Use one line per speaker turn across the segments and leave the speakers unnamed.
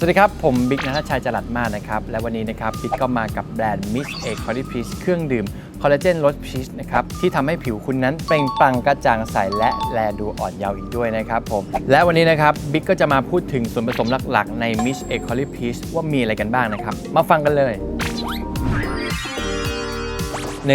สวัสดีครับ ผมบิ๊กนัทชัยจรัสมากนะครับ และวันนี้นะครับบิ๊กก็มากับแบรนด์ Miss A c o l l i p e a c e เครื่องดื่มคอลลาเจนรสพีชนะครับ ที่ทำให้ผิวคุณนั้นเปล่งปลั่งกระจ่างใสและแลดูอ่อนเยาว์อีกด้วยนะครับผม และวันนี้นะครับบิ๊กก็จะมาพูดถึงส่วนผสมหลักๆ ใน Miss A c o l l i p e a c e ว่ามีอะไรกันบ้างนะครับ มาฟังกันเลย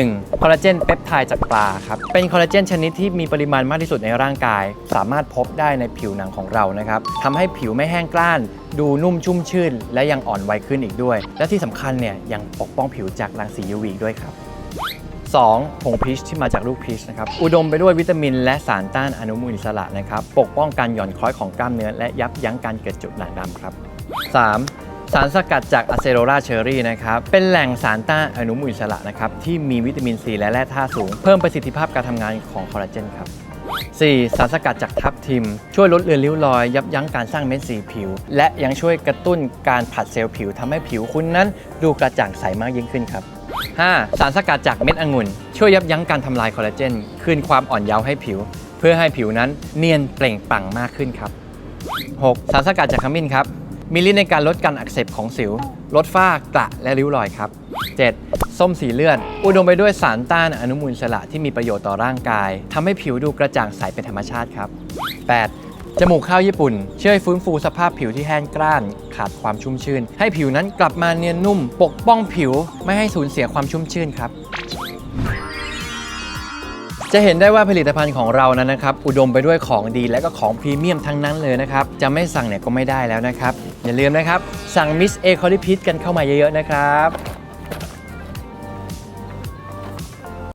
1. คอลลาเจนเปปไทด์จากปลาครับ เป็นคอลลาเจนชนิดที่มีปริมาณมากที่สุดในร่างกาย สามารถพบได้ในผิวหนังของเรานะครับทำให้ผิวไม่แห้งกร้าน ดูนุ่มชุ่มชื่น และยังอ่อนวัยขึ้นอีกด้วย และที่สำคัญเนี่ยยังปกป้องผิวจากรังสี UV ด้วยครับ 2. ผงพีชที่มาจากลูกพีชนะครับ อุดมไปด้วยวิตามิน และสารต้านอนุมูลอิสระนะครับ ปกป้องการหย่อนคล้อยของกล้ามเนื้อ และยับยั้งการเกิดจุดด่างดำครับ 3. สารสกัดจากอะเซโรราเชอรี่นะครับ เป็นแหล่งสารต้านอนุมูลอิสระนะครับ ที่มีวิตามินซีและแร่ธาตุสูง เพิ่มประสิทธิภาพการทำงานของคอลลาเจนครับ 4. สารสกัดจากทับทิม ช่วยลดเลือนริ้วรอย ยับยั้งการสร้างเม็ดสีผิว และยังช่วยกระตุ้นการผัดเซลล์ผิวทำให้ผิวคุณนั้น ดูกระจ่างใสมากยิ่งขึ้นครับ 5. สารสกัดจากเม็ดองุ่น ช่วยยับยั้งการทำลายคอลลาเจนคืนความอ่อนเยาว์ให้ผิว เพื่อให้ผิวนั้นเนียนเปล่งปลั่งมากขึ้นครับ 6. สารสกัดจากขมิ้นครับ มีฤทธิ์ในการลดการอักเสบของสิว ลดฝ้ากระและริ้วรอยครับ 7. ส้มสีเลือด อุดมไปด้วยสารต้านอนุมูลอิสระที่มีประโยชน์ต่อร่างกายทำให้ผิวดูกระจ่างใสเป็นธรรมชาติครับ 8. จมูกข้าวญี่ปุ่น ช่วยฟื้นฟูสภาพผิวที่แห้งกร้าน ขาดความชุ่มชื่นให้ผิวนั้นกลับมาเนียนนุ่ม ปกป้องผิวไม่ให้สูญเสียความชุ่มชื่นครับ จะเห็นได้ว่าผลิตภัณฑ์ของเรานั้นนะครับ อุดมไปด้วยของดีและก็ของพรีเมียมทั้งนั้นเลยนะครับ จะไม่สั่งเนี่ยก็ไม่ได้แล้วนะครับ อย่าลืมนะครับ สั่งมิสเอคอลิพิษกันเข้ามาเยอะๆนะครับ